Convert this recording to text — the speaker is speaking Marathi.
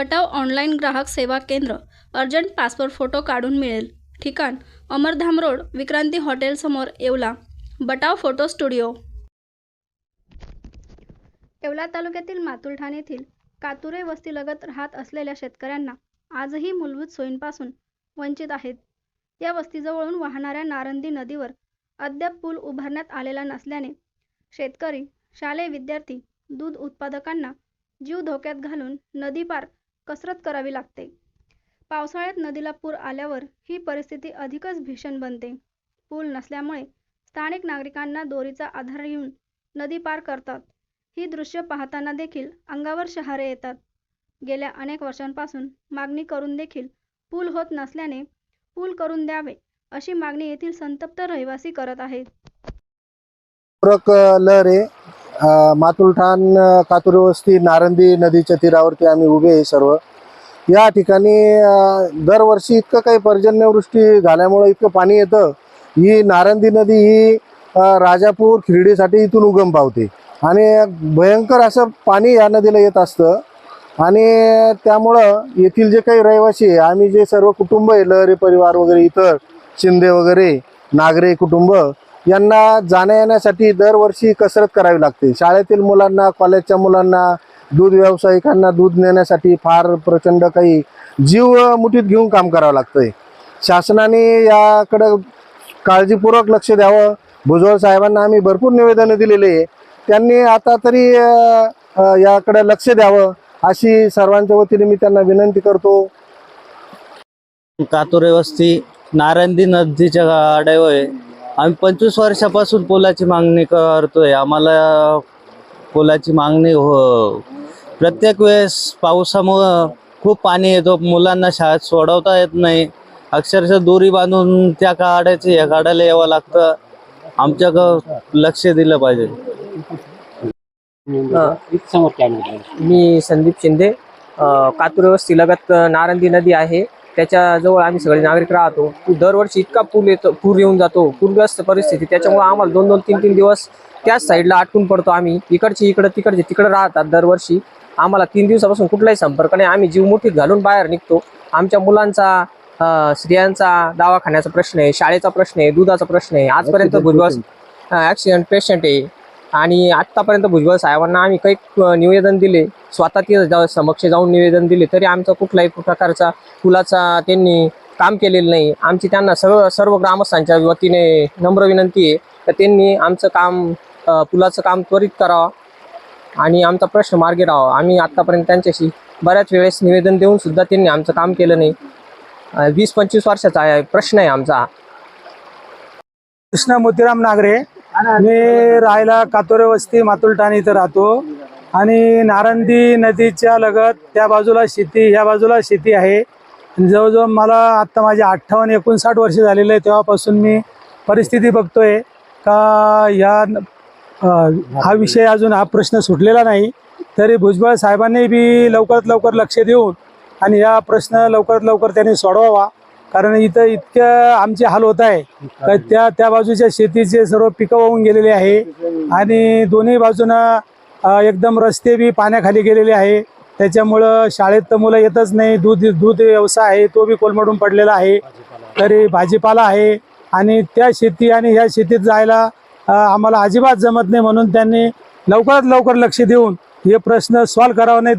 बटाव ऑनलाईन ग्राहक सेवा केंद्र अर्जंट पासपोर्ट फोटो काढून मिळेल. ठिकाण अमरधाम रोड विक्रांती हॉटेलसमोर Yeola. Batav photo studio. Yeola तालुक्यातील मातुलठाण येथील कातुरे वस्तीलगत राहत असलेल्या शेतकऱ्यांना आजही मूलभूत सोयींपासून वंचित आहेत. या वस्तीजवळून वाहणाऱ्या नारंदी नदीवर अद्याप पूल उभारण्यात आलेला नसल्याने शेतकरी शालेय विद्यार्थी दूध उत्पादकांना जीव धोक्यात घालून नदी पार कसरत करावी लागते. पावसाळ्यात नदीला पूर आल्यावर ही परिस्थिती अधिकच भीषण बनते. पूल नसल्यामुळे स्थानिक नागरिकांना दोरीचा आधार घेऊन नदी पार करतात. ही दृश्य पाहताना देखील अंगावर शहारे येतात. गेल्या अनेक वर्षांपासून मागणी करून देखील पूल होत नसल्याने पूल करून द्यावे अशी मागणी येथील संतप्त रहिवासी करत आहेत. मातुलठाण अ, कातुरी वस्ती नारंदी नदीच्या तीरावरती आम्ही उभे आहे सर्व. या ठिकाणी दरवर्षी इतकं काही पर्जन्यवृष्टी झाल्यामुळं इतकं पाणी येतं. ही नारंदी नदी ही राजापूर खिरडीसाठी इथून उगम पावते. आणि भयंकर असं पाणी या नदीला येत असतं. आणि त्यामुळं येथील जे काही रहिवासी आहे आम्ही जे सर्व कुटुंब आहे लहरी परिवार वगैरे इतर शिंदे वगैरे नागरे कुटुंब यांना जाण्या येण्यासाठी दरवर्षी कसरत करावी लागते. शाळेतील मुलांना कॉलेजच्या मुलांना दूध व्यावसायिकांना दूध नेण्यासाठी फार प्रचंड काही जीव मुठीत घेऊन काम करावं लागतंय. शासनाने याकडं काळजीपूर्वक लक्ष द्यावं. भुजबळ साहेबांना आम्ही भरपूर निवेदनं दिलेली आहे. त्यांनी आता तरी याकडं लक्ष द्यावं अशी सर्वांच्या वतीने मी त्यांना विनंती करतो. कातोरे वस्ती नारंदी नदीच्या गाड्यावर आहे आम्ही पंचवीस वर्षापासून पुलाची मागणी करतोय. आम्हाला पुलाची मागणी हो प्रत्येक वेळेस पावसामुळं खूप पाणी येतो. मुलांना शाळेत सोडवता येत नाही. अक्षरशः दोरी बांधून त्या गाड्याची या गाड्याला यावं लागतं. आमच्याकडं लक्ष दिलं पाहिजे. मी संदीप शिंदे. अ, कातुरे वस्ती लगत नारंदी नदी आहे. त्याच्याजवळ आम्ही सगळे नागरिक राहतो. दरवर्षी इतका पूर येतो पूर येऊन जातो. पूरग्रस्त परिस्थिती. त्याच्यामुळे आम्हाला दोन दोन तीन तीन दिवस त्याच साईडला अटकून पडतो आम्ही. इकडचे इकडं तिकडचे तिकडं राहतात दरवर्षी. आम्हाला तीन दिवसापासून कुठलाही संपर्क नाही. आम्ही जीव मुठीत घालून बाहेर निघतो. आमच्या मुलांचा स्त्रियांचा दवाखान्याचा प्रश्न आहे शाळेचा प्रश्न आहे दुधाचा प्रश्न आहे. आजपर्यंत भुजबळ ॲक्सिडेंट पेशंट आहे. आणि आत्तापर्यंत भुजबळ साहेबांना आम्ही काही निवेदन दिले. स्वतः ते समक्ष जाऊन निवेदन दिले. तरी आमचा कुठलाही प्रकारचा पुलाचा त्यांनी काम केलेलं नाही. आमची त्यांना सर्व सर्व ग्रामस्थांच्या वतीने नम्र विनंती आहे तर त्यांनी आमचं काम पुलाचं काम त्वरित करावं आणि आमचा प्रश्न मार्गी राहावा. आम्ही आत्तापर्यंत त्यांच्याशी बऱ्याच वेळेस निवेदन देऊन सुद्धा त्यांनी आमचं काम केलं नाही. वीस पंचवीस वर्षाचा आहे प्रश्न आहे आमचा. कृष्णा मोतीराम नागरे मी राहायला कातोरे वस्ती मातुलटाणी इथं राहतो. आणि नारंदी नदीच्या लगत त्या बाजूला शेती ह्या बाजूला शेती आहे. जवळजवळ मला आत्ता माझे अठ्ठावन्न एकोणसाठ वर्ष झालेले आहे तेव्हापासून मी परिस्थिती बघतोय. का या हा विषय अजून हा प्रश्न सुटलेला नाही. तरी भुजबळ साहेबांनी बी लवकरात लवकर लक्ष देऊन आणि या प्रश्न लवकरात लवकर त्यांनी सोडवावा. कारण इथं इतकं आमचे हाल होत आहे. का त्या त्या बाजूच्या शेतीचे सर्व पिकं वाहून गेलेले आहे. आणि दोन्ही बाजूनं एकदम रस्ते बी पाण्याखाली गेलेले आहे. त्याच्यामुळं शाळेत तर मुलं येतच नाही. दूध दूध व्यवसाय आहे तो बी कोलमडून पडलेला आहे. तरी भाजीपाला आहे. आणि त्या शेती आणि ह्या शेतीत जायला आम्हाला अजिबात जमत नाही. म्हणून त्यांनी लवकरात लवकर लक्ष देऊन हे प्रश्न सॉल्व्ह करावा. नाही तर